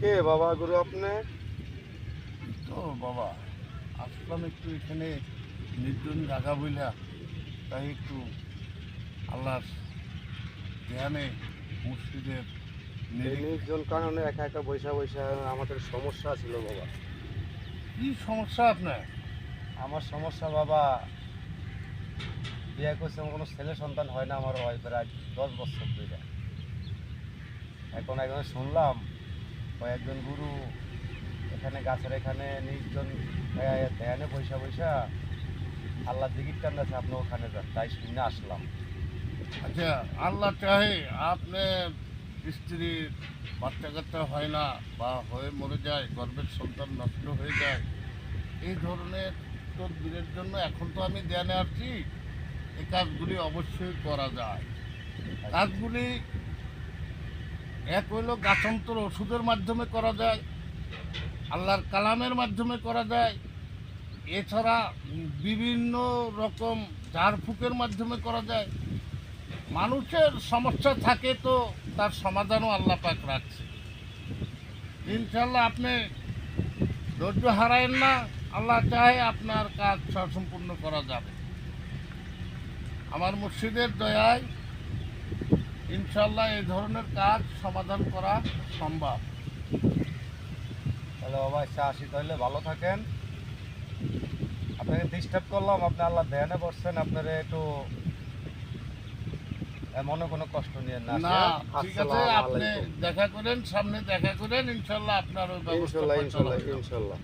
কে বাবা গুরু আপনি? তো বাবা আসলাম একটু এখানে নির্জন জায়গা বইলা তাই একটু আল্লাহর ধ্যানে মুর্শিদের নির্জন কারণে একা একা বৈশা বৈশা আমাদের সমস্যা ছিল বাবা। কি সমস্যা আপনার? আমার সমস্যা বাবা বিয়ে করছে আমার কোনো ছেলে সন্তান হয় না আমার ওয়াইফের আজ দশ বছর ধরে। এখন একজন শুনলাম কয়েকজন গুরু এখানে, গাছের এখানে, নির্জন ধ্যানে বৈশা বৈশা আল্লাহ দিকির টান আছে, আপনি ওখানে যান। তাই শুনে আসলাম। আচ্ছা আল্লাহ চাহে আপনি স্ত্রীর বাচ্চা কাচ্চা হয় না বা হয়ে মরে যায় গর্বের সন্তান নষ্ট হয়ে যায়, এই ধরনের তদবিরের জন্য এখন তো আমি ধ্যানে আসছি এই কাজগুলি অবশ্যই করা যায়। কাজগুলি এক হইল গাছান্তর ওষুধের মাধ্যমে করা যায়, আল্লাহর কালামের মাধ্যমে করা যায়, এছাড়া বিভিন্ন রকম ঝাড়ফুঁকের মাধ্যমে করা যায়। মানুষের সমস্যা থাকে তো তার সমাধানও আল্লাহ পাক রাখছে। ইনশাল্লাহ আপনি ধৈর্য হারায়েন না, আল্লাহ চাহে আপনার কাজ সম্পূর্ণ করা যাবে। আমার মুর্শিদের দয়ায় ইনশাল্লাহ এই ধরনের কাজ সমাধান করা সম্ভব। তাহলে বাবা ইচ্ছা আসি তাহলে ভালো থাকেন। আপনাকে ডিস্টার্ব করলাম আপনি আল্লাহ ধ্যানে বসছেন আপনারা একটু মনে কোনো কষ্ট নিয়ে না না ঠিক আছে আপনি দেখা করেন সামনে দেখা করেন ইনশাল্লাহ আপনার ওই ব্যবস্থা ইনশাল্লাহ ইনশাল্লাহ ইনশাল্লাহ।